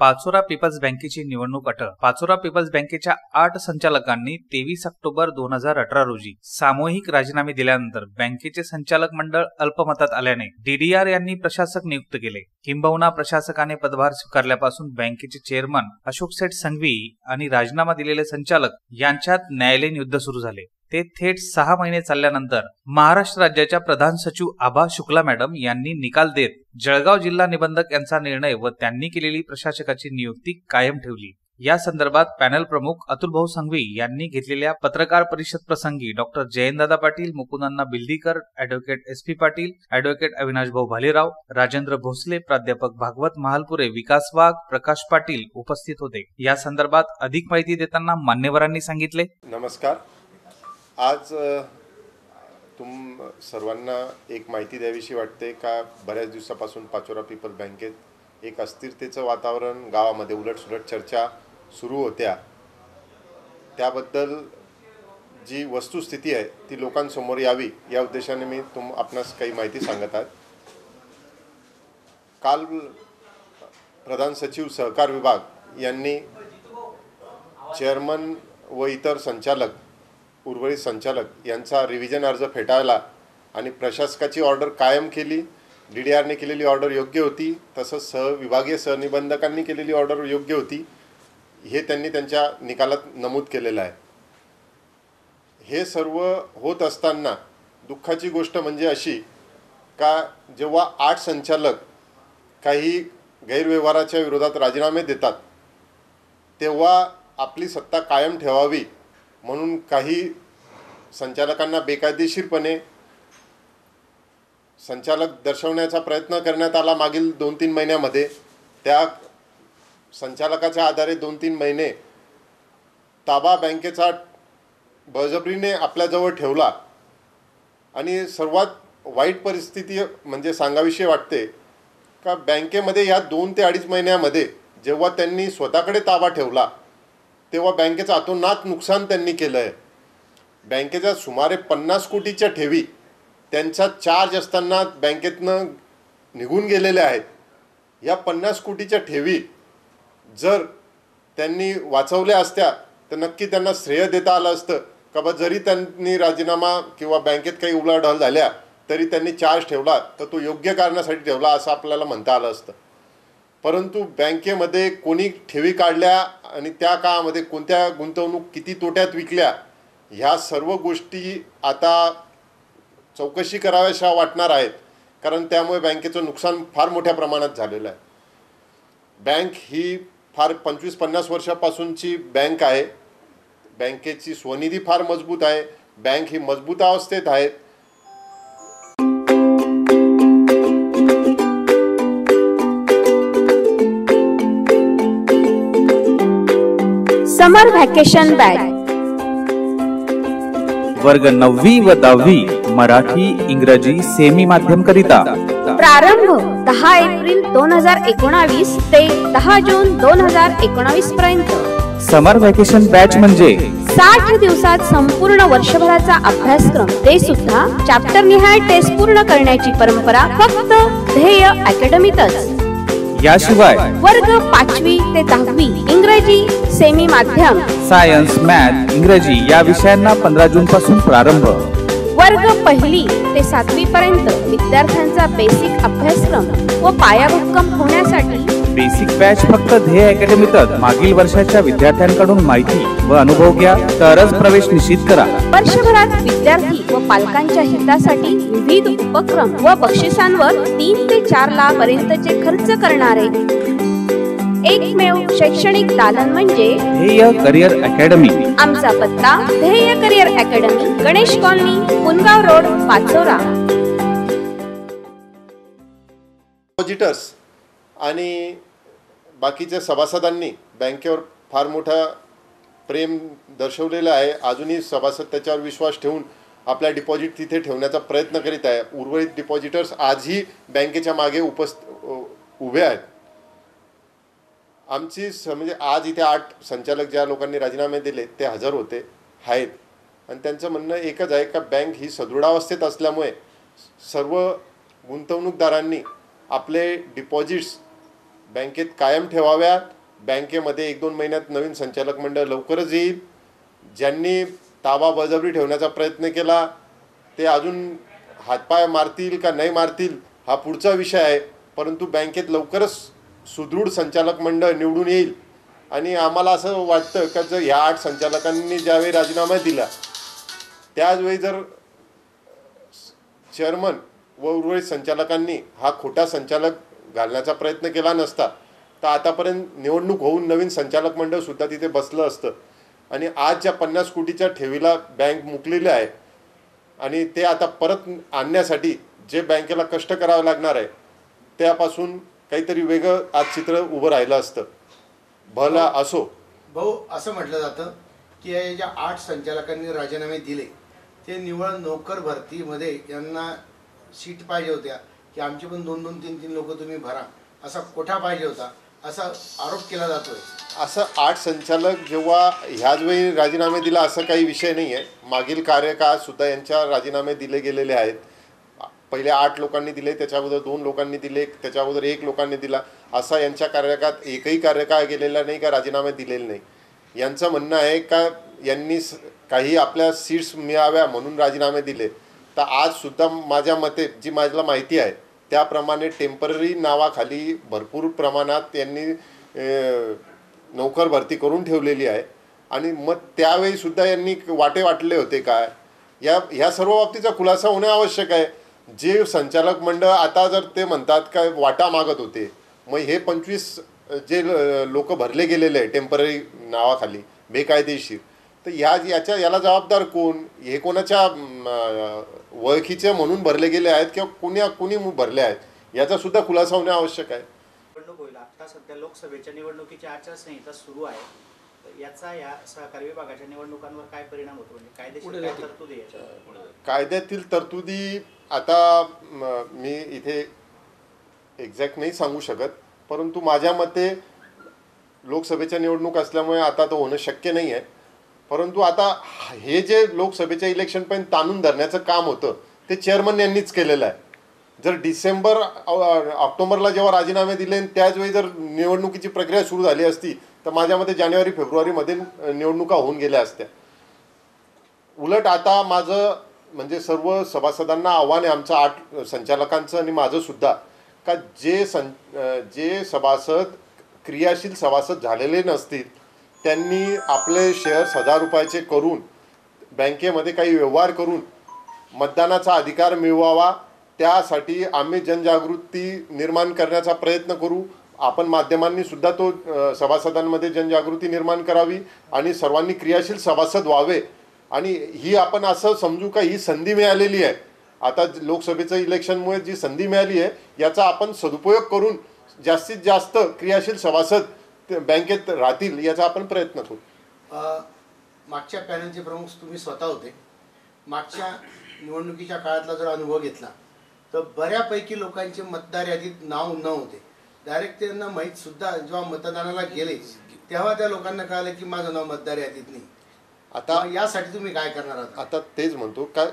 Pachora people's बँकेची निवडणूक अटळ. पाचोरा पीपल्स बँकेच्या आठ संचालकांनी तेवीस ऑक्टोबर दोन हजार अठरा रोजी सामूहिक राजीनामे दिल्यानंतर बँकेचे संचालक मंडळ अल्पमतात आल्याने डीडीआर यांनी प्रशासक नियुक्त केले. किंबहुना प्रशासकाने पदभार स्वीकारल्यापासून बँकेचे चेअरमन अशोक सेठ संघवी आणि राजीनामा दिलेले संचालक यांच्यात न्यायालयीन युद्ध सुरू झाले. ते थेट सहा महिने चालल्यानंतर महाराष्ट्र राज्याच्या प्रधान सचिव आभा शुक्ला मॅडम यांनी निकाल देत जळगाव जिल्हा निबंधक यांचा निर्णय व त्यांनी केलेली प्रशासकाची नियुक्ती कायम ठेवली. या संदर्भात पॅनल प्रमुख अतुल भाऊ संघवी यांनी घेतलेल्या पत्रकार परिषद प्रसंगी doctor जयंतदादा Patil मुकुंदांना Bildikar advocate S P Patil advocate Avinash Bhau Bhalerao Rajendra Bhosale प्राध्यापक भागवत महालपुरे विकास वाघ प्रकाश पाटील उपस्थित होते. या संदर्भात अधिक माहिती देताना मान्यवरांनी सांगितले. नमस्कार. आज तुम सर्वांना एक माहिती द्यावीशी वाटते का? बऱ्याच दिवसापासून पाचोरा पीपल बँकेत एक अस्थिरतेचं वातावरण गावामध्ये उलटसुलट चर्चा सुरू होत्या. त्याबद्दल जी वस्तुस्थिती आहे ती लोकांसमोर यावी या उद्देशाने मी तुम आपणास काही माहिती सांगत आहात काल प्रधान सचिव सहकार विभाग यांनी चेअरमन व इतर संचालक उर्वरित संचालक यांचा रिव्हिजन अर्ज फेटाळला आणि प्रशासकाची ऑर्डर कायम केली. डी डी आरने केलेली ऑर्डर योग्य होती. तसंच सहविभागीय सहनिबंधकांनी केलेली ऑर्डर योग्य होती. हे त्यांनी त्यांच्या निकालात नमूद केलेलं आहे. हे सर्व होत असताना दुःखाची गोष्ट म्हणजे अशी का जेव्हा आठ संचालक काही गैरव्यवहाराच्या विरोधात राजीनामे देतात तेव्हा आपली सत्ता कायम ठेवावी म्हणून काही संचालकांना बेकायदेशीरपणे संचालक दर्शवण्याचा प्रयत्न करण्यात आला मागील दोन तीन महिन्यामध्ये. त्या संचालकाच्या आधारे दोन तीन महिने ताबा बँकेचा बळजबरीने आपल्याजवळ ठेवला. आणि सर्वात वाईट परिस्थिती म्हणजे सांगाविषयी वाटते का बँकेमध्ये या दोन ते अडीच महिन्यामध्ये जेव्हा त्यांनी स्वतःकडे ताबा ठेवला तेव्हा बँकेचं अतोनात नुकसान त्यांनी केलं आहे बँकेच्या सुमारे पन्नास कोटीच्या ठेवी त्यांचा चार्ज असताना बँकेतनं निघून गेलेल्या आहेत. या पन्नास कोटीच्या ठेवी जर त्यांनी वाचवल्या असत्या तर नक्की त्यांना श्रेय देता आलं असतं. का बा जरी त्यांनी राजीनामा किंवा बँकेत काही उलाढाल झाल्या तरी त्यांनी चार्ज ठेवला तर तो योग्य कारणासाठी ठेवला असं आपल्याला म्हणता आलं असतं. परंतु बँकेमध्ये कोणी ठेवी काढल्या आणि त्या काळामध्ये कोणत्या गुंतवणूक किती तोट्यात विकल्या ह्या सर्व गोष्टी आता चौकशी कराव्याशा वाटणार आहेत. कारण त्यामुळे बँकेचं नुकसान फार मोठ्या प्रमाणात झालेलं आहे. बँक ही फार पंचवीस पन्नास वर्षापासूनची बँक आहे. बँकेची स्वनिधी फार मजबूत आहे. बँक ही मजबूत अवस्थेत आहे समर व्हॅकेशन बॅग वर्ग नववी व दहावी मराठी इंग्रजी सेमी माध्यम करिता. प्रारंभ दहा एप्रिल दोन हजार एकोणावीस ते दहा जून दोन हजार एकोणावीस पर्यंत. समर व्हॅकेशन बॅच म्हणजे? साठ दिवसात संपूर्ण वर्षभराचा अभ्यासक्रम. ते सुद्धा चॅप्टर निहाय टेस्ट पूर्ण करण्याची परंपरा फक्त ध्येय अकॅडमीतच याशिवाय वर्ग पाचवी ते दहावी इंग्रजी सेमी माध्यम सायन्स मॅथ इंग्रजी या विषयांना पंधरा जून पासून प्रारंभ. वर्ग पहिली ते सातवी पर्यंत विद्यार्थ्यांचा बेसिक अभ्यासक्रम व पायाभक्कम होण्यासाठी बेसिक बॅच फक्त ध्येय अकॅडमीतच मागील वर्षाच्या विद्यार्थ्यांकडून माहिती व अनुभव घ्या. तरच प्रवेश निश्चित करा. वर्षभरात विद्यार्थी व पालकांच्या हितासाठी विविध उपक्रम व बक्षिसांवर तीन ते चार लाख पर्यंतचे खर्च करणारे. एकमेव शैक्षणिक दालन म्हणजे ध्येय करिअर अकॅडमी आमचा पत्ता Dhyey career academy Ganesh colony Pungaon road Pachora. Depositors आणि बाकीच्या सभासदांनी बँकेवर फार मोठा प्रेम दर्शवलेलं आहे. अजूनही सभासद त्याच्यावर विश्वास ठेवून आपल्या डिपॉझिट तिथे ठेवण्याचा प्रयत्न करीत आहे. उर्वरित डिपॉझिटर्स आजही बँकेच्या मागे उपस्थित उभे आहेत. आमची स म्हणजे आज इथे आठ संचालक ज्या लोकांनी राजीनामे दिले ते हजर होते आहेत. आणि त्यांचं म्हणणं एकच आहे का बँक ही सदृढावस्थेत असल्यामुळे सर्व गुंतवणूकदारांनी आपले डिपॉझिट्स बँकेत कायम ठेवाव्यात. बँकेमध्ये एक दोन महिन्यात नवीन संचालक मंडळ लवकरच येईल. ज्यांनी ताबा बजावरी ठेवण्याचा प्रयत्न केला ते अजून हातपाय मारतील का नाही मारतील हा पुढचा विषय आहे. परंतु बँकेत लवकरच सुदृढ संचालक मंडळ निवडून येईल. आणि आम्हाला असं वाटतं का जर ह्या आठ संचालकांनी ज्यावेळी राजीनामा दिला त्याचवेळी जर चेअरमन व उर्वरित संचालकांनी हा खोटा संचालक घालण्याचा प्रयत्न केला नसता तर आतापर्यंत निवडणूक होऊन नवीन संचालक मंडळ सुद्धा तिथे बसलं असतं. आणि आज ज्या पन्नास कोटीच्या ठेवीला बँक मुकलेली आहे आणि ते आता परत आणण्यासाठी जे बँकेला कष्ट करावे लागणार आहे त्यापासून काहीतरी वेगळं आज चित्र उभं राहिलं असतं. भला असो. भाऊ असं म्हटलं जातं की या ज्या आठ संचालकांनी राजीनामे दिले ते निवळ नोकर भरतीमध्ये यांना सीट पाहिजे होत्या की आमचे पण दोन दोन तीन तीन लोक तुम्ही भरा. असा कोठा पाहिजे होता? असा आरोप केला जातोय. असं आठ संचालक जेव्हा ह्याच वेळी राजीनामे दिला असं काही विषय नाही आहे मागील कार्यकाळात सुद्धा यांच्या राजीनामे दिले गेलेले आहेत. पहिले आठ लोकांनी दिले त्याच्या अगोदर दोन लोकांनी दिले त्याच्या अगोदर एक लोकांनी दिला. असा यांच्या कार्यकाळात एकही कार्यकाळ गेलेला नाही का राजीनामे दिलेले नाही. यांचं म्हणणं आहे का यांनी स- काही आपल्या सीट्स मिळाव्या म्हणून राजीनामे दिले. तर आज सुद्धा माझ्या मते जी माझ्याला माहिती आहे त्याप्रमाणे टेंपररी नावाखाली भरपूर प्रमाणात त्यांनी नोकर भरती करून ठेवलेली आहे. आणि मग त्यावेळी सुद्धा यांनी वाटे वाटले होते काय या ह्या सर्व बाबतीचा खुलासा होणे आवश्यक आहे. जे संचालक मंडळ आता जर ते म्हणतात काय वाटा मागत होते मग हे पंचवीस जे लोक भरले गेलेले आहे टेंपररी नावाखाली बेकायदेशीर तर ह्या याच्या याला जबाबदार कोण? हे कोणाच्या ओळखीचे म्हणून भरले गेले आहेत किंवा कुण्या कुणी भरले आहेत? याचा सुद्धा खुलासा होणे आवश्यक आहे. निवडणूक होईल. आता सध्या लोकसभेच्या निवडणुकीची आचारसंहिता सुरू आहे. तर याचा या सहकारी विभागाच्या निवडणुकांवर काय परिणाम होतो? म्हणजे कायदेशीर तरतुदी? कायद्यातील तरतुदी आता म, मी इथे एक्झॅक्ट नाही सांगू शकत परंतु माझ्या मते लोकसभेच्या निवडणूक असल्यामुळे आता तो होणं शक्य नाही आहे. परंतु आता हे जे लोकसभेच्या इलेक्शनपर्यंत ताणून धरण्याचं काम होतं ते चेअरमन यांनीच केलेलं आहे. जर डिसेंबर ऑक्टोबरला जेव्हा राजीनामे दिले आणि त्याच वेळी जर निवडणुकीची प्रक्रिया सुरू झाली असती तर माझ्या मते जानेवारी फेब्रुवारीमध्ये निवडणुका होऊन गेल्या असत्या. उलट आता माझं म्हणजे सर्व सभासदांना आव्हान आहे आमचं आठ संचालकांचं आणि माझं सुद्धा का जे सं जे सभासद क्रियाशील सभासद झालेले नसतील त्यांनी आपले शेअर्स हजार रुपयाचे करून बँकेमध्ये काही व्यवहार करून मतदानाचा अधिकार मिळवावा त्यासाठी आम्ही जनजागृती निर्माण करण्याचा प्रयत्न करू. आपण माध्यमांनी सुद्धा तो सभासदांमध्ये जनजागृती निर्माण करावी आणि सर्वांनी क्रियाशील सभासद व्हावे. आणि ही आपण असं समजू का ही संधी मिळालेली आहे. आता लोकसभेचं इलेक्शनमुळे जी संधी मिळाली आहे याचा आपण सदुपयोग करून जास्तीत जास्त क्रियाशील सभासद बँकेत राहतील याचा आपण प्रयत्न करू. मागच्या पॅनलचे प्रमुख तुम्ही स्वतः होते. मागच्या निवडणुकीच्या काळातला जर अनुभव घेतला तर बऱ्यापैकी लोकांचे मतदार यादीत नाव न होते. डायरेक्ट त्यांना माहीत सुद्धा जेव्हा मतदानाला गेले तेव्हा त्या लोकांना कळालं की माझं नाव मतदार यादीत नाही. आता यासाठी तुम्ही काय करणार आहात? आता तेच म्हणतो काय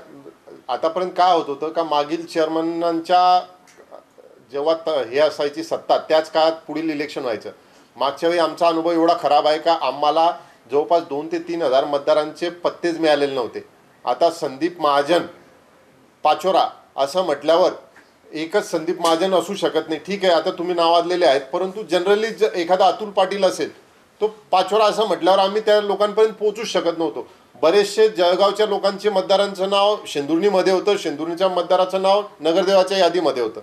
आतापर्यंत काय होत होतं? का मागील चेअरमनांच्या जेव्हा हे असायची सत्ता त्याच काळात पुढील इलेक्शन व्हायचं. मागच्या वेळी आमचा अनुभव एवढा खराब आहे का आम्हाला जवळपास दोन ते तीन हजार मतदारांचे पत्तेच मिळालेले नव्हते. आता संदीप महाजन पाचोरा असं म्हटल्यावर एकच संदीप महाजन असू शकत नाही. ठीक आहे आता तुम्ही नावाजलेले आहेत परंतु जनरली ज एखादा अतुल पाटील असेल तो पाचोरा असं म्हटल्यावर आम्ही त्या लोकांपर्यंत पोहोचूच शकत नव्हतो. बरेचसे जळगावच्या लोकांचे मतदारांचं नाव शेंदुर्णीमध्ये होतं शेंदुर्णीच्या मतदाराचं नाव नगरदेवाच्या यादीमध्ये होतं.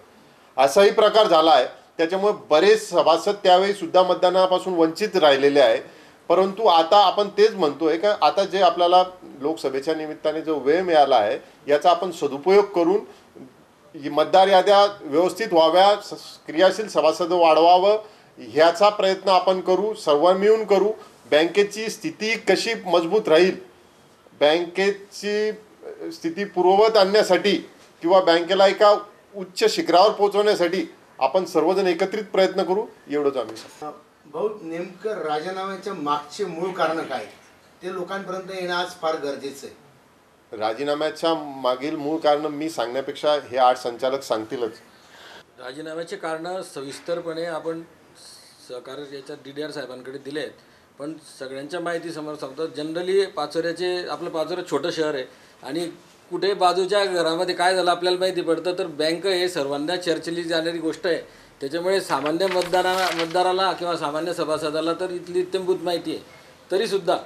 असाही प्रकार झाला आहे. त्याच्यामुळे बरेच सभासद त्यावेळी सुद्धा मतदानापासून वंचित राहिलेले आहे परंतु आता आपण तेच म्हणतोय का आता जे आपल्याला लोकसभेच्या निमित्ताने जो वेळ मिळाला आहे याचा आपण सदुपयोग करून ही मतदार याद्या व्यवस्थित व्हाव्या स- क्रियाशील सभासद वाढवावं ह्याचा प्रयत्न आपण करू सर्व मिळून करू. बँकेची स्थिती कशी मजबूत राहील? बँकेची स्थिती पूर्ववत आणण्यासाठी किंवा बँकेला एका उच्च शिखरावर पोहोचवण्यासाठी आपण सर्वजण एकत्रित प्रयत्न करू एवढंच आम्ही भाऊ नेमकं राजीनाम्याच्या मागचे मूळ कारण काय? ते लोकांपर्यंत येणं आज फार गरजेचं आहे. राजीनाम्याच्या मागील मूळ कारण मी सांगण्यापेक्षा हे आठ संचालक सांगतीलच. राजीनाम्याचे कारण सविस्तरपणे आपण सहकार याच्या डी डी आर साहेबांकडे दिले आहेत. पण सगळ्यांच्या माहिती समोर सांगतो जनरली पाचोऱ्याचे आपलं पाचोऱ्या छोटं शहर आहे आणि कुठे बाजूच्या घरामध्ये काय झालं आपल्याला माहिती पडतं तर बँक हे सर्वांना चर्चेली जाणारी गोष्ट आहे. त्याच्यामुळे सामान्य मतदारा मतदाराला किंवा सामान्य सभासदाला तर इथली इत्यंभूत माहिती आहे. तरीसुद्धा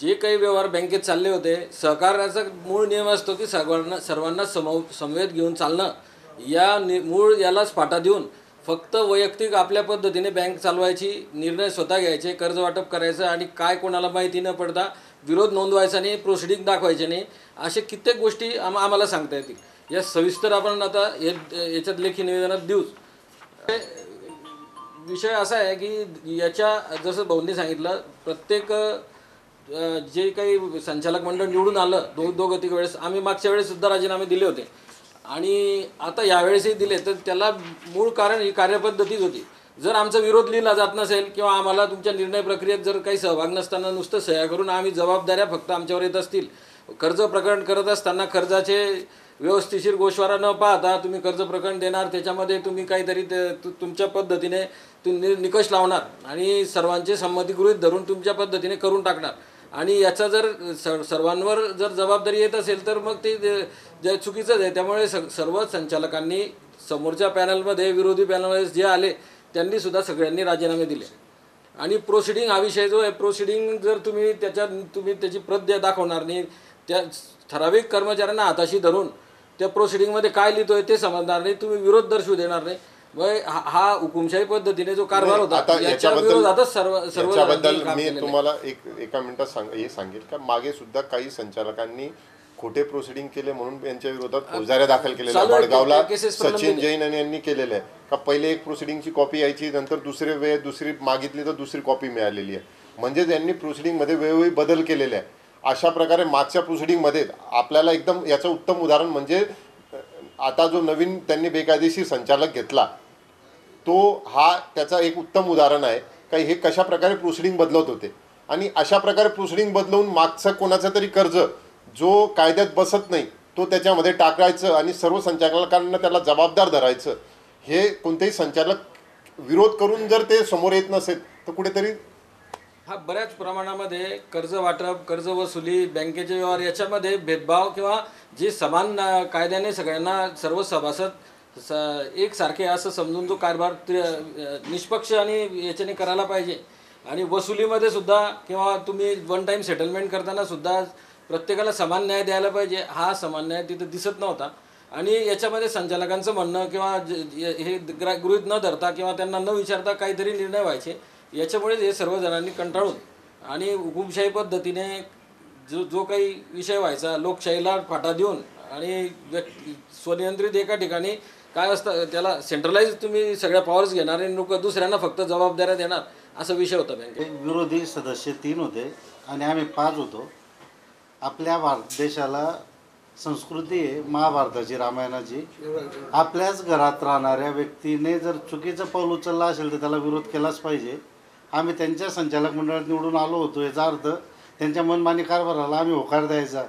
जे काही व्यवहार बँकेत चालले होते सहकार्याचा मूळ नियम असतो की सर्वांना सर्वांना समव समवेत घेऊन चालणं. या नि मूळ यालाच फाटा देऊन फक्त वैयक्तिक आपल्या पद्धतीने बँक चालवायची निर्णय स्वतः घ्यायचे कर्ज वाटप करायचं आणि काय कोणाला माहिती न पडता विरोध नोंदवायचा नाही प्रोसिडिंग दाखवायचे नाही असे कित्येक गोष्टी आम आम्हाला सांगता येतील. या सविस्तर आपण आता हे याच्यात लेखी निवेदनात देऊच विषय असा आहे की याच्या जसं भाऊंनी सांगितलं प्रत्येक जे काही संचालक मंडळ निवडून आलं दो दोघं तिघ वेळेस आम्ही मागच्या वेळेस सुद्धा राजीनामे दिले होते. आणि आता यावेळेसही दिले तर त्याला मूळ कारण ही कार्यपद्धतीच होती. जर आमचा विरोध लिहिला जात नसेल किंवा आम्हाला तुमच्या निर्णय प्रक्रियेत जर काही सहभाग नसताना नुसतं सह्या करून आम्ही जबाबदाऱ्या फक्त आमच्यावर येत असतील कर्ज प्रकरण करत असताना कर्जाचे व्यवस्थिशीर गोशवारा न पाहता तुम्ही कर्ज प्रकरण देणार त्याच्यामध्ये तुम्ही काहीतरी ते- तु- तुमच्या पद्धतीने तुम्ही निकष लावणार आणि सर्वांचे संमती गृहीत धरून तुमच्या पद्धतीने करून टाकणार. आणि याचा जर स- सर्वांवर जर जबाबदारी येत असेल तर मग ते जे- चुकीचंच आहे. त्यामुळे स सर्व संचालकांनी समोरच्या पॅनलमध्ये विरोधी पॅनलमध्ये जे आले त्यांनी सुद्धा सगळ्यांनी राजीनामे दिले. आणि प्रोसिडिंग हा विषय जो आहे प्रोसिडिंग जर तुम्ही त्याच्या तुम्ही त्याची प्रत दाखवणार नाही त्या ठराविक कर्मचाऱ्यांना हाताशी धरून त्या प्रोसिडिंगमध्ये काय लिहितो आहे ते समजणार नाही तुम्ही विरोध दर्शवू देणार नाही. हा हुकुमशाही पद्धतीने जो कारभार होता याच्याबद्दल सर्व याच्याबद्दल मी. तुम्हाला एक एका मिनिटात सांग हे सांगेल का मागे सुद्धा काही संचालकांनी खोटे प्रोसिडिंग केले म्हणून यांच्या विरोधात फौजदाऱ्या दाखल केलेल्या. वडगावला सचिन. जैन आणि यांनी केलेलं आहे का पहिले एक प्रोसिडिंगची कॉपी यायची नंतर दुसरे वेळ दुसरी मागितली तर दुसरी कॉपी मिळालेली आहे म्हणजे त्यांनी प्रोसिडिंगमध्ये वेळोवेळी बदल केलेले आहे अशा प्रकारे मागच्या प्रोसिडिंगमध्ये आपल्याला एकदम याचं उत्तम उदाहरण म्हणजे आता जो नवीन त्यांनी बेकायदेशीर संचालक घेतला तो हा त्याचा एक उत्तम उदाहरण आहे. काही हे कशा प्रकारे प्रोसिडिंग बदलत होते? आणि अशा प्रकारे प्रोसिडिंग बदलवून मागचं कोणाचं तरी कर्ज जो कायद्यात बसत नाही तो त्याच्यामध्ये टाकायचं आणि सर्व संचालकांना त्याला जबाबदार धरायचं हे कोणतेही संचालक विरोध करून जर ते समोर येत नसेल तर कुठेतरी हा बऱ्याच प्रमाणामध्ये कर्ज वाटप कर्ज वसुली बँकेचे व्यवहार याच्यामध्ये भेदभाव किंवा जे समान कायद्याने सगळ्यांना सर्व सभासद स एकसारखे असं समजून जो कारभार ते, निष्पक्ष आणि याच्याने करायला पाहिजे. आणि वसुलीमध्ये सुद्धा किंवा तुम्ही वन टाईम सेटलमेंट करताना सुद्धा प्रत्येकाला समान न्याय द्यायला पाहिजे. हा समान न्याय तिथं दिसत नव्हता. आणि याच्यामध्ये संचालकांचं म्हणणं किंवा हे गृहित गृहीत न धरता किंवा त्यांना न विचारता काहीतरी निर्णय व्हायचे. याच्यामुळेच हे सर्व जणांनी कंटाळून आणि हुकुमशाही पद्धतीने जो जो काही विषय व्हायचा लोकशाहीला फाटा देऊन आणि व्यक्ती स्वनियंत्रित एका ठिकाणी काय असतं त्याला सेंट्रलाइज तुम्ही सगळ्या पॉवर्स घेणार आणि लोक दुसऱ्यांना फक्त जबाबदाऱ्या देणार असा विषय होता बँकेत विरोधी सदस्य तीन होते आणि आम्ही पाच होतो. आपल्या भारत देशाला संस्कृती आहे महाभारताची रामायणाची. आपल्याच घरात राहणाऱ्या व्यक्तीने जर चुकीचं पाऊल उचललं असेल तर त्याला विरोध केलाच पाहिजे. आम्ही त्यांच्या संचालक मंडळात निवडून आलो होतो याचा अर्थ त्यांच्या मनमानी कारभाराला आम्ही होकार द्यायचा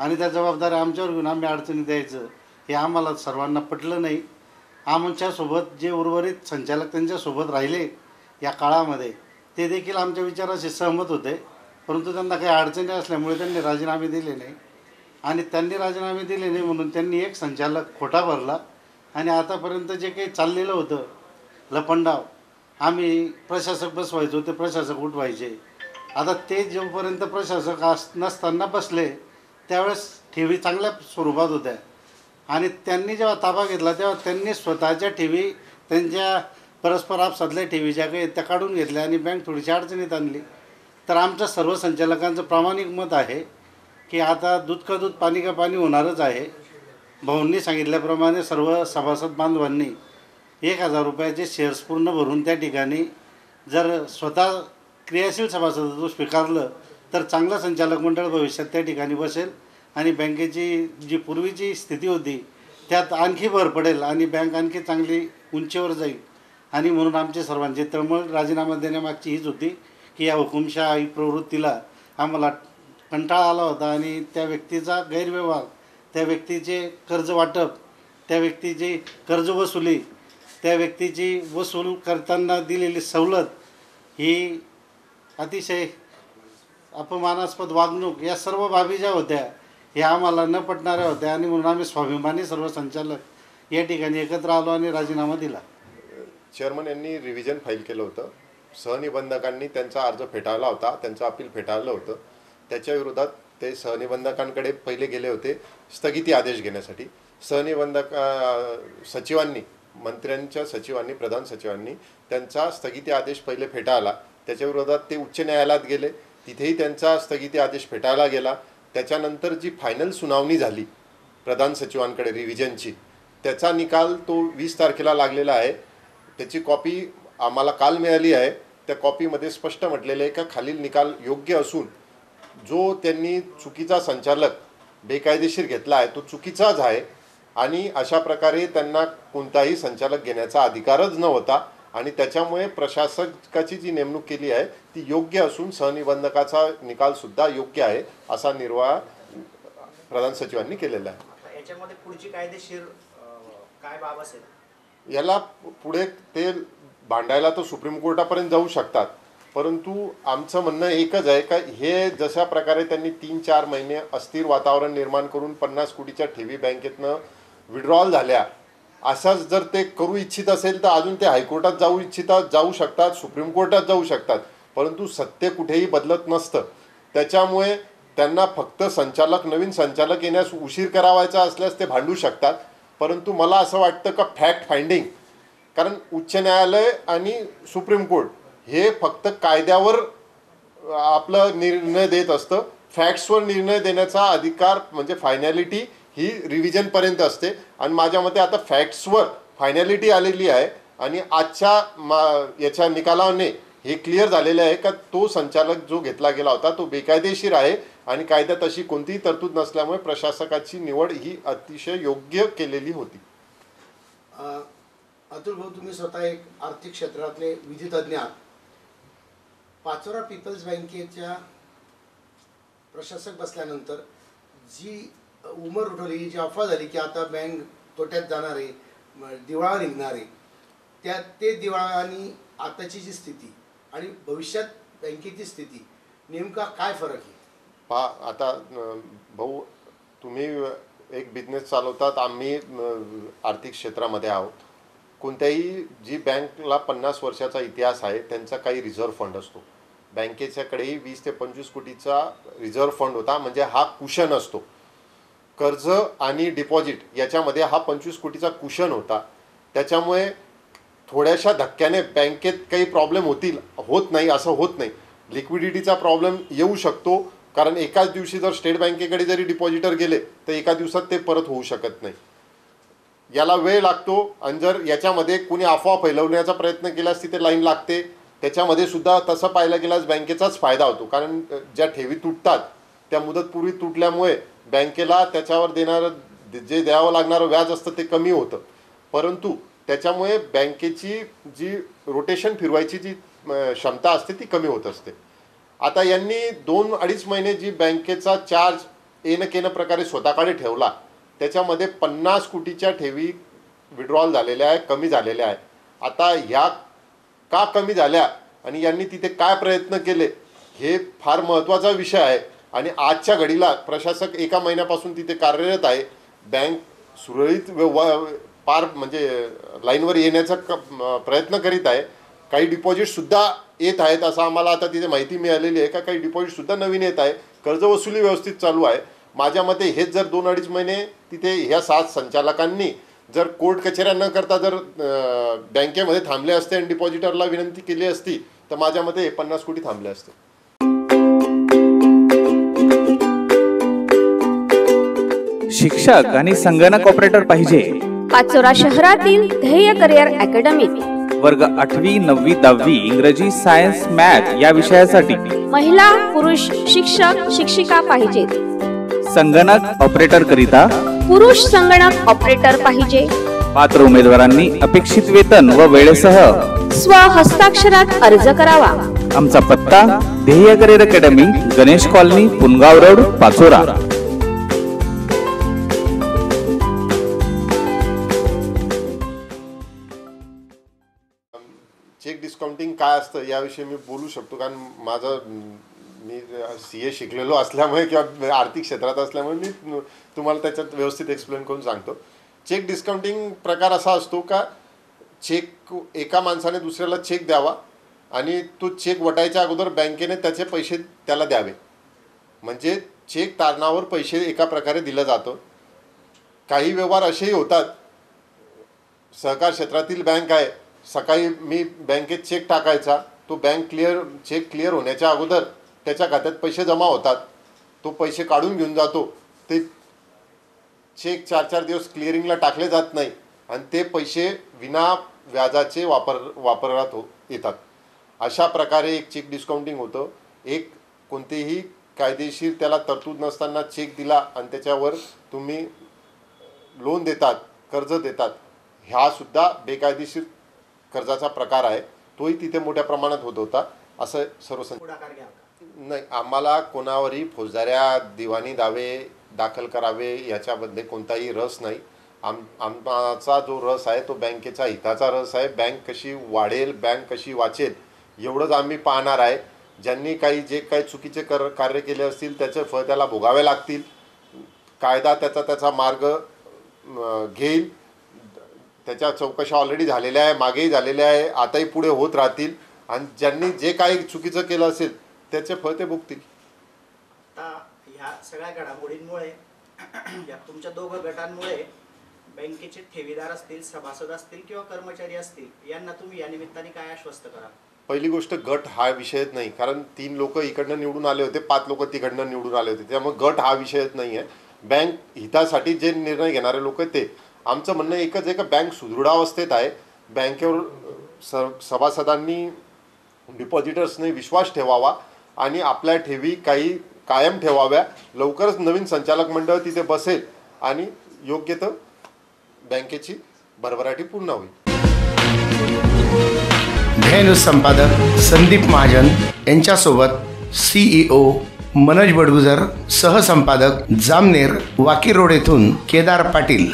आणि त्या जबाबदाऱ्या आमच्यावर घेऊन आम्ही अडचणी द्यायचं हे आम्हाला सर्वांना पटलं नाही. आमच्यासोबत जे उर्वरित संचालक त्यांच्यासोबत राहिले या काळामध्ये ते देखील आमच्या विचाराशी सहमत होते परंतु त्यांना काही अडचणी असल्यामुळे त्यांनी राजीनामे दिले नाही. आणि त्यांनी राजीनामे दिले नाही म्हणून त्यांनी एक संचालक खोटा भरला आणि आतापर्यंत जे काही चाललेलं होतं लपंडाव आम्ही प्रशासक बसवायचो ते प्रशासक उठवायचे. आता ते जोपर्यंत प्रशासक अस नसताना बसले त्यावेळेस ठेवी चांगल्या स्वरूपात होत्या. आणि त्यांनी जेव्हा ताबा घेतला तेव्हा त्यांनी स्वतःच्या ठेवी त्यांच्या परस्पर आपसातल्या ठेवी ज्या काही त्या काढून घेतल्या आणि बँक थोडीशी अडचणीत आणली. तर आमच्या सर्व संचालकांचं प्रामाणिक मत आहे की आता दूध का दूध पाणी का पाणी होणारच आहे. भाऊंनी सांगितल्याप्रमाणे सर्व सभासद बांधवांनी एक हजार रुपयाचे शेअर्स पूर्ण भरून त्या ठिकाणी जर स्वतः क्रियाशील सभासदत्व स्वीकारलं तर चांगलं संचालक मंडळ भविष्यात त्या ठिकाणी बसेल आणि बँकेची जी पूर्वीची स्थिती होती त्यात आणखी भर पडेल आणि बँक आणखी चांगली उंचीवर जाईल. आणि म्हणून आमचे सर्वांचे तळमळ राजीनामा देण्यामागची हीच होती की या हुकुमशाही प्रवृत्तीला आम्हाला कंटाळा आला होता आणि त्या व्यक्तीचा गैरव्यवहार त्या व्यक्तीचे कर्ज वाटप त्या व्यक्तीची कर्ज वसुली त्या व्यक्तीची वसूल करताना दिलेली सवलत ही अतिशय अपमानास्पद वागणूक या सर्व बाबी ज्या होत्या ह्या आम्हाला न पटणाऱ्या होत्या आणि म्हणून आम्ही स्वाभिमानी सर्व संचालक या ठिकाणी एकत्र आलो आणि राजीनामा दिला. चेअरमन यांनी रिव्हिजन फाईल केलं होतं. सहनिबंधकांनी त्यांचा अर्ज फेटाळला होता त्यांचं अपील फेटाळलं होतं. त्याच्या विरोधात ते सहनिबंधकांकडे पहिले गेले होते स्थगिती आदेश घेण्यासाठी. सहनिबंधक सचिवांनी मंत्र्यांच्या सचिवांनी प्रधान सचिवांनी त्यांचा स्थगिती आदेश पहिले फेटाळला. त्याच्या विरोधात ते उच्च न्यायालयात गेले. तिथेही त्यांचा स्थगिती आदेश फेटाळला गेला. त्याच्यानंतर जी फायनल सुनावणी झाली प्रधान सचिवांकडे रिव्हिजनची त्याचा निकाल तो वीस तारखेला लागलेला आहे. त्याची कॉपी आम्हाला काल मिळाली आहे. त्या कॉपीमध्ये स्पष्ट म्हटलेलं आहे का खालील निकाल योग्य असून जो त्यांनी चुकीचा संचालक बेकायदेशीर घेतला आहे तो चुकीचाच आहे. आणि अशा प्रकारे त्यांना कोणताही संचालक घेण्याचा अधिकारच नव्हता. आणि त्याच्यामुळे प्रशासकाची जी नेमणूक केली आहे ती योग्य असून सहनिबंधकाचा निकालसुद्धा योग्य आहे असा निर्वाह प्रधान सचिवांनी केलेला आहे. याच्यामध्ये पुढची कायदेशीर काय बाब असेल? याला पुढे ते भांडायला तर सुप्रीम कोर्टापर्यंत जाऊ शकतात. परंतु आमचं म्हणणं एकच आहे का हे जशा प्रकारे त्यांनी तीन चार महिने अस्थिर वातावरण निर्माण करून पन्नास कोटीच्या ठेवी बँकेतनं विड्रॉल झाल्या. असंच जर ते करू इच्छित असेल तर अजून ते हायकोर्टात जाऊ इच्छितात जाऊ शकतात सुप्रीम कोर्टात जाऊ शकतात. परंतु सत्य कुठेही बदलत नसतं. त्याच्यामुळे त्यांना फक्त संचालक नवीन संचालक येण्यास उशीर करावायचा असल्यास ते भांडू शकतात. परंतु मला असं वाटतं का फॅक्ट फाइंडिंग कारण उच्च न्यायालय आणि सुप्रीम कोर्ट हे फक्त कायद्यावर आपलं निर्णय देत असतं. फॅक्ट्सवर निर्णय देण्याचा अधिकार म्हणजे फायनॅलिटी ही रिव्हिजनपर्यंत असते. आणि माझ्या मते आता फॅक्ट्सवर फायनॅलिटी आलेली आहे. आणि आजच्या मा याच्या निकालाने हे क्लिअर झालेलं आहे का तो संचालक जो घेतला गेला होता तो बेकायदेशीर आहे. आणि कायद्यात अशी कोणतीही तरतूद नसल्यामुळे प्रशासकाची निवड ही अतिशय योग्य केलेली होती. अतुल भाऊ तुम्ही स्वतः एक आर्थिक क्षेत्रातले विधितज्ञ आहात. पाचोरा पीपल्स बँकेच्या प्रशासक बसल्यानंतर जी उमर उठवली जी अफवा झाली की आता बँक तोट्यात जाणार आहे दिवाळा निघणार आहे. त्या ते दिवाळा आणि आताची जी स्थिती आणि भविष्यात बँकेची स्थिती नेमका काय फरक आहे? पहा आता भाऊ तुम्ही एक बिझनेस चालवतात आम्ही आर्थिक क्षेत्रामध्ये आहोत. कोणत्याही जी बँकला पन्नास वर्षाचा इतिहास आहे त्यांचा काही रिझर्व्ह फंड असतो. बँकेच्याकडेही वीस ते पंचवीस कोटीचा रिझर्व्ह फंड होता म्हणजे हा कुशन असतो. कर्ज आणि डिपॉझिट याच्यामध्ये हा पंचवीस कोटीचा कुशन होता. त्याच्यामुळे थोड्याशा धक्क्याने बँकेत काही प्रॉब्लेम होतील होत नाही असं होत नाही. लिक्विडिटीचा प्रॉब्लेम येऊ शकतो कारण एकाच दिवशी जर स्टेट बँकेकडे जरी डिपॉझिटर गेले तर एका दिवसात ते परत होऊ शकत नाही. याला वेळ लागतो आणि जर याच्यामध्ये कुणी अफवा फैलवण्याचा प्रयत्न केल्यास तिथे लाईन लागते. त्याच्यामध्ये सुद्धा तसं पाहायला गेल्यास बँकेचाच फायदा होतो. कारण ज्या ठेवी तुटतात त्या मुदतपूर्वी तुटल्यामुळे बँकेला त्याच्यावर देणारं जे द्यावं लागणारं व्याज असतं ते कमी होतं. परंतु त्याच्यामुळे बँकेची जी रोटेशन फिरवायची जी क्षमता असते ती कमी होत असते. आता यांनी दोन अडीच महिने जी बँकेचा चार्ज येणं प्रकारे स्वतःकडे ठेवला त्याच्यामध्ये पन्नास कोटीच्या ठेवी विड्रॉल झालेल्या आहे कमी झालेल्या आहे आता ह्या का कमी झाल्या आणि यांनी तिथे काय प्रयत्न केले हे फार महत्त्वाचा विषय आहे. आणि आजच्या घडीला प्रशासक एका महिन्यापासून तिथे कार्यरत आहे. बँक सुरळीत व्यवहार पार म्हणजे लाईनवर येण्याचा क प्रयत्न करीत आहे. काही डिपॉझिटसुद्धा येत आहेत असं आम्हाला आता तिथे माहिती मिळालेली आहे का? काही डिपॉझिटसुद्धा नवीन येत आहे. कर्ज वसुली व्यवस्थित चालू आहे. माझ्या मते हेच जर दोन अडीच महिने तिथे ह्या सात संचालकांनी जर कोर्ट कचेऱ्या न करता जर बँकेमध्ये थांबले असते आणि डिपॉझिटरला विनंती केली असती तर माझ्या मते पन्नास कोटी थांबले असते. शिक्षक आणि संगणक ऑपरेटर पाहिजे. पाचोरा शहरातील ध्येय करिअर अकॅडमी. वर्ग आठवी नववी दहावी इंग्रजी सायन्स मॅथ या विषयासाठी. महिला पुरुष शिक्षक शिक्षिका पाहिजेत संगणक ऑपरेटर करिता. पुरुष संगणक ऑपरेटर पाहिजे. पात्र उमेदवारांनी अपेक्षित वेतन व वेळेसह. स्व हस्ताक्षरात अर्ज करावा. आमचा पत्ता Dhyey career academy Ganesh colony Pungaon road Pachora. काय असतं याविषयी मी बोलू शकतो कारण माझं मी सी ए शिकलेलो असल्यामुळे किंवा आर्थिक क्षेत्रात असल्यामुळे मी तुम्हाला त्याच्यात व्यवस्थित एक्सप्लेन करून सांगतो. चेक डिस्काउंटिंग प्रकार असा असतो का चेक एका माणसाने दुसऱ्याला चेक द्यावा आणि तो चेक वटायच्या अगोदर बँकेने त्याचे पैसे त्याला द्यावे. म्हणजे चेक तारणावर पैसे एका प्रकारे दिलं जातं. काही व्यवहार असेही होतात. सहकार क्षेत्रातील बँक आहे सकाळी मी बँकेत चेक टाकायचा. तो बँक क्लिअर चेक क्लिअर होण्याच्या अगोदर त्याच्या खात्यात पैसे जमा होतात. तो पैसे काढून घेऊन जातो. ते चेक चार चार दिवस क्लिअरिंगला टाकले जात नाही. आणि ते पैसे विना व्याजाचे वापर वापरात हो येतात. अशा प्रकारे एक चेक डिस्काउंटिंग होतं. एक कोणतेही कायदेशीर त्याला तरतूद नसताना चेक दिला आणि त्याच्यावर तुम्ही लोन देतात कर्ज देतात. ह्यासुद्धा बेकायदेशीर कर्जाचा प्रकार आहे तोही तिथे मोठ्या प्रमाणात होत होता असं सर्वसं नाही आम्हाला कोणावरही फौजदाऱ्या दिवाणी दावे दाखल करावे याच्यामध्ये कोणताही रस नाही. आम आमचा जो रस आहे तो बँकेचा हिताचा रस आहे. बँक कशी वाढेल बँक कशी वाचेल एवढंच आम्ही पाहणार आहे. ज्यांनी काही जे काही चुकीचे कर कार्य केले असतील त्याचे फळ त्याला भोगावे लागतील. कायदा त्याचा त्याचा मार्ग घेईल. त्याच्या चौकशा ऑलरेडी झालेल्या आहे मागेही झालेल्या आहे आताही पुढे होत राहतील. आणि ज्यांनी जे काही चुकीचं केलं असेल त्याचे फळ ते भोगतील. ह्या सगळ्या घडामोडींमुळे या तुमच्या दोघं गटांमुळे बँकेचे ठेवीदार असतील सभासद असतील किंवा कर्मचारी असतील यांना तुम्ही या निमित्ताने काय आश्वस्त कराल? पहिली गोष्ट गट हा विषयच नाही. कारण तीन लोक इकडनं निवडून आले होते पाच लोक तिकडनं निवडून आले होते. त्यामुळे गट हा विषयच नाही आहे बँक हितासाठी जे निर्णय घेणारे लोक आहेत ते. आमचं म्हणणं एकच आहे का बँक सुदृढावस्थेत आहे. बँकेवर स सभासदांनी डिपॉझिटर्सने विश्वास ठेवावा आणि आपल्या ठेवी काही कायम ठेवाव्या. लवकरच नवीन संचालक मंडळ तिथे बसेल आणि योग्य तर बँकेची भरभराटी पूर्ण होईल. न्यूज संपादक संदीप महाजन यांच्यासोबत सीईओ मनोज बडगुजर सहसंपादक जामनेर वाकी रोड येथून केदार पाटील.